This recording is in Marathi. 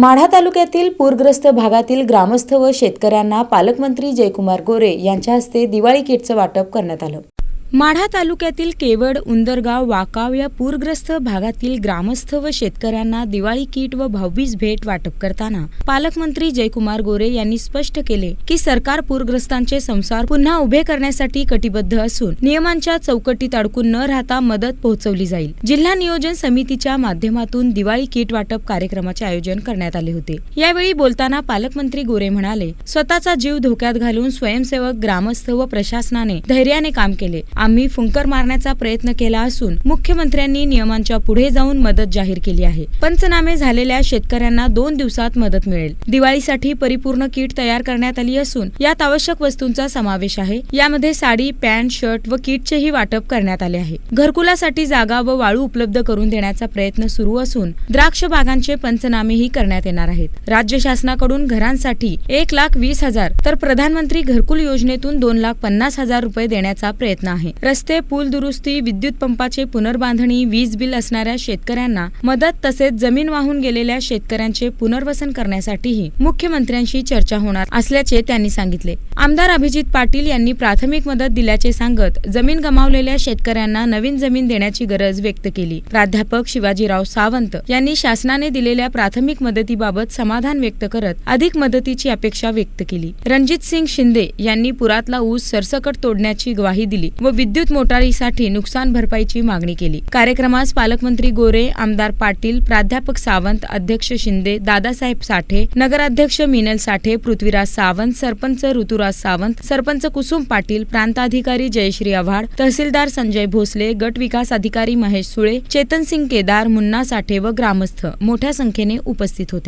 माढा तालुक्यातील पूरग्रस्त भागातील ग्रामस्थ व शेतकऱ्यांना पालकमंत्री जयकुमार गोरे यांच्या हस्ते दिवाळी किटचं वाटप करण्यात आलं. माढा तालुक्यातील केवड उंदरगाव वाकाव या पूरग्रस्त भागातील ग्रामस्थ व शेतकऱ्यांना दिवाळी किट व भाऊबीज भेट वाटप करताना पालकमंत्री जयकुमार गोरे यांनी स्पष्ट केले की सरकार पूरग्रस्तांचे संसार पुन्हा उभे करण्यासाठी कटिबद्ध असून नियमांच्या चौकटीत अडकून न राहता मदत पोहोचवली जाईल. जिल्हा नियोजन समितीच्या माध्यमातून दिवाळी किट वाटप कार्यक्रमाचे आयोजन करण्यात आले होते. यावेळी बोलताना पालकमंत्री गोरे म्हणाले स्वतःचा जीव धोक्यात घालून स्वयंसेवक ग्रामस्थ व प्रशासनाने धैर्याने काम केले. आम्ही फुंकर मारण्याचा प्रयत्न केला असून मुख्यमंत्र्यांनी नियमांच्या पुढे जाऊन मदत जाहीर केली आहे. पंचनामे झालेल्या शेतकऱ्यांना दोन दिवसात मदत मिळेल. दिवाळीसाठी परिपूर्ण किट तयार करण्यात आली असून यात आवश्यक वस्तूंचा समावेश आहे. यामध्ये साडी पॅन्ट शर्ट व किटचेही वाटप करण्यात आले आहे. घरकुलासाठी जागा व वाळू उपलब्ध करून देण्याचा प्रयत्न सुरू असून द्राक्ष बागांचे पंचनामेही करण्यात येणार आहेत. राज्य शासनाकडून घरांसाठी एक लाख वीस हजार तर प्रधानमंत्री घरकुल योजनेतून दोन लाख पन्नास हजार रुपये देण्याचा प्रयत्न आहे. आहे. रस्ते पूल दुरुस्ती विद्युत पंपाचे पुनर्बांधणी वीज बिल असणाऱ्या शेतकऱ्यांना मदत तसेच जमीन वाहून गेलेल्या शेतकऱ्यांचे पुनर्वसन करण्यासाठीही मुख्यमंत्र्यांशी चर्चा होणार असल्याचे त्यांनी सांगितले. आमदार अभिजित पाटील यांनी प्राथमिक मदत दिल्याचे सांगत जमीन गमावलेल्या शेतकऱ्यांना नवीन जमीन देण्याची गरज व्यक्त केली. प्राध्यापक शिवाजीराव सावंत यांनी शासनाने दिलेल्या प्राथमिक मदतीबाबत समाधान व्यक्त करत अधिक मदतीची अपेक्षा व्यक्त केली. रणजित सिंग शिंदे यांनी पुरातला ऊस सरसकट तोडण्याची ग्वाही दिली व विद्युत मोटारीसाठी नुकसान भरपाईची मागणी केली. कार्यक्रमास पालकमंत्री गोरे आमदार पाटील प्राध्यापक सावंत अध्यक्ष शिंदे दादासाहेब साठे नगराध्यक्ष मिनल साठे पृथ्वीराज सावंत सरपंच ऋतुराज सावंत सरपंच कुसुम पाटील प्रांताधिकारी जयश्री आव्हाड तहसीलदार संजय भोसले गट विकास अधिकारी महेश सुळे चेतन सिंग केदार मुन्ना साठे व ग्रामस्थ मोठ्या संख्येने उपस्थित होते.